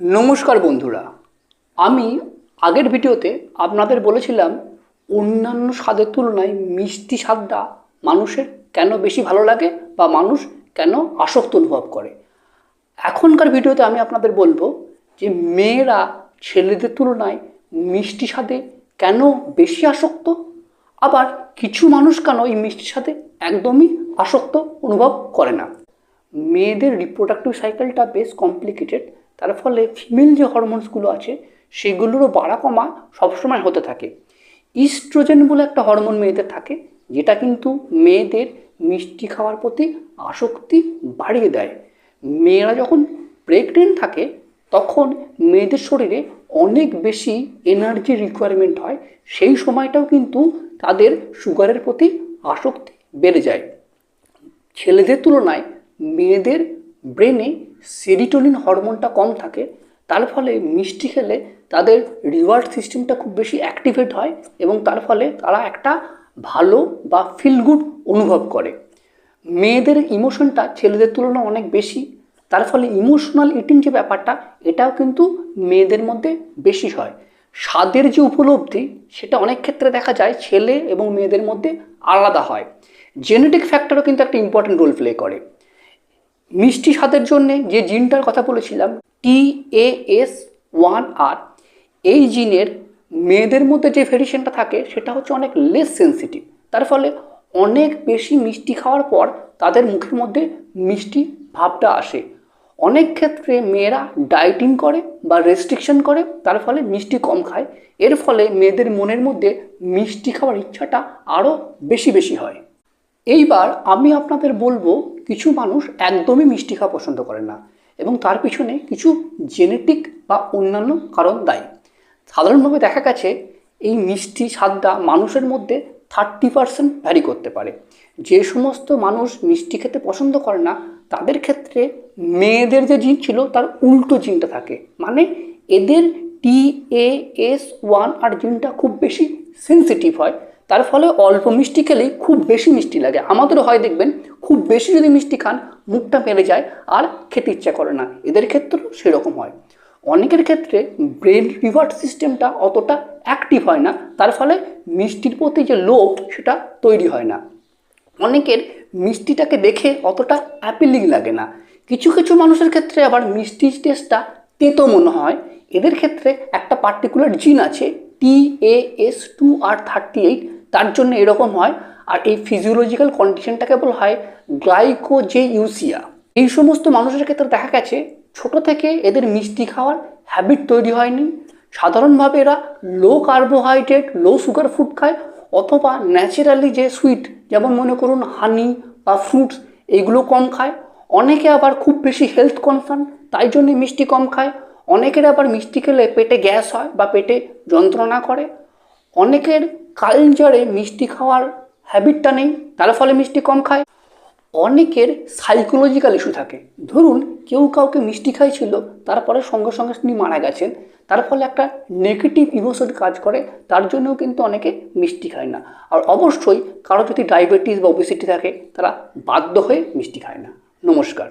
নমস্কার বন্ধুরা। আমি আগের ভিডিওতে আপনাদের বলেছিলাম, অন্যান্য স্বাদের তুলনায় মিষ্টি স্বাদটা মানুষের কেন বেশি ভালো লাগে বা মানুষ কেন আসক্ত অনুভব করে। এখনকার ভিডিওতে আমি আপনাদের বলব যে মেয়েরা ছেলেদের তুলনায় মিষ্টি স্বাদে কেন বেশি আসক্ত? আবার কিছু মানুষ কেন এই মিষ্টির সাথে একদমই আসক্ত অনুভব করে না? মেয়েদের রিপ্রোডাক্টিভ সাইকেলটা বেশ কমপ্লিকেটেড তার ফলে ফিমেল যে হরমোনসগুলো আছে, সেগুলোরও বাড়া কমা সবসময় হতে থাকে। ইস্ট্রোজেন বলে একটা হরমোন মেয়েদের থাকে, যেটা কিন্তু মেয়েদের মিষ্টি খাওয়ার প্রতি আসক্তি বাড়িয়ে দেয়। মেয়েরা যখন প্রেগনেন্ট থাকে, তখন মেয়েদের শরীরে অনেক বেশি এনার্জি রিকোয়ারমেন্ট হয়, সেই সময়টাও কিন্তু তাদের সুগারের প্রতি আসক্তি বেড়ে যায়। ছেলেদের তুলনায় মেয়েদের ব্রেনে সেরিটোনিন হরমোনটা কম থাকে, তার ফলে মিষ্টি খেলে তাদের রিওয়ার্ড সিস্টেমটা খুব বেশি অ্যাক্টিভেট হয় এবং তার ফলে তারা একটা ভালো বা ফিল গুড অনুভব করে। মেয়েদের ইমোশনটা ছেলেদের তুলনায় অনেক বেশি, তার ফলে ইমোশনাল ইটিং যে ব্যাপারটা, এটাও কিন্তু মেয়েদের মধ্যে বেশি হয়। স্বাদের যে উপলব্ধি, সেটা অনেক ক্ষেত্রে দেখা যায় ছেলে এবং মেয়েদের মধ্যে আলাদা হয়। জেনেটিক ফ্যাক্টরও কিন্তু একটা ইম্পর্টেন্ট রোল প্লে করে। মিষ্টি স্বাদের জন্যে যে জিনটার কথা বলেছিলাম টি এ এস ওয়ান আর এই জিনের মেয়েদের মধ্যে যে ভেরিয়েশনটা থাকে সেটা হচ্ছে অনেক লেস সেন্সিটিভ তার ফলে অনেক বেশি মিষ্টি খাওয়ার পর তাদের মুখের মধ্যে মিষ্টি ভাবটা আসে। অনেক ক্ষেত্রে মেয়েরা ডায়েটিং করে বা রেস্ট্রিকশন করে, তার ফলে মিষ্টি কম খায়। এর ফলে মেয়েদের মনের মধ্যে মিষ্টি খাওয়ার ইচ্ছাটা আরও বেশি বেশি হয়। এইবার আমি আপনাদের বলব কিছু মানুষ একদমই মিষ্টি খাওয়া পছন্দ করে না এবং তার পিছনে কিছু জেনেটিক বা অন্যান্য কারণ দায়ী। সাধারণভাবে দেখা গেছে এই মিষ্টি স্বাদটা মানুষের মধ্যে থার্টি পার্সেন্ট ভ্যারি করতে পারে। যে সমস্ত মানুষ মিষ্টি খেতে পছন্দ করে না, তাদের ক্ষেত্রে মেয়েদের যে জিন ছিল, তার উল্টো জিনটা থাকে। মানে এদের টি এ এস ওয়ান আর জিনটা খুব বেশি সেন্সিটিভ হয়। তার ফলে অল্প মিষ্টি খেলেই খুব বেশি মিষ্টি লাগে। আমাদেরও হয় দেখবেন, খুব বেশি যদি মিষ্টি খান, মুখটা মেরে যায় আর খেতে ইচ্ছা করে না। এদের ক্ষেত্রেও সেরকম হয়। অনেকের ক্ষেত্রে ব্রেন রিভার্ট সিস্টেমটা অতটা অ্যাক্টিভ হয় না, তার ফলে মিষ্টির প্রতি যে লোভ, সেটা তৈরি হয় না। অনেকের মিষ্টিটাকে দেখে অতটা অ্যাপিলিং লাগে না। কিছু কিছু মানুষের ক্ষেত্রে আবার মিষ্টির টেস্টটা তেতো মনে হয়। এদের ক্ষেত্রে একটা পার্টিকুলার জিন আছে T A S two R thirty eight তার জন্য এরকম হয়। আর এই ফিজিওলজিক্যাল কন্ডিশনটাকে বলা হয় গ্লাইকোজে ইউসিয়া এই সমস্ত মানুষের ক্ষেত্রে দেখা গেছে, ছোট থেকে এদের মিষ্টি খাওয়ার হ্যাবিট তৈরি হয়নি। সাধারণভাবে এরা low carbohydrate low sugar food খায়, অথবা ন্যাচারালি যে সুইট যেমন মনে করুন হানি বা ফ্রুটস এইগুলো কম খায়। অনেকে আবার খুব বেশি হেলথ কনসার্ন তাই জন্যে মিষ্টি কম খায়। অনেকের আবার মিষ্টি খেলে পেটে গ্যাস হয় বা পেটে যন্ত্রণা করে। অনেকের কালচারে মিষ্টি খাওয়ার হ্যাবিটটা নেই, তার ফলে মিষ্টি কম খায়। অনেকের সাইকোলজিক্যাল ইস্যু থাকে। ধরুন, কেউ কাউকে মিষ্টি খাইছিল, তারপরে সঙ্গে সঙ্গে তিনি মারা গেছেন, তার ফলে একটা নেগেটিভ ইমোশন কাজ করে, তার জন্যও কিন্তু অনেকে মিষ্টি খায় না। আর অবশ্যই, কারও যদি ডায়াবেটিস বা ওবেসিটি থাকে, তারা বাধ্য হয়ে মিষ্টি খায় না। নমস্কার।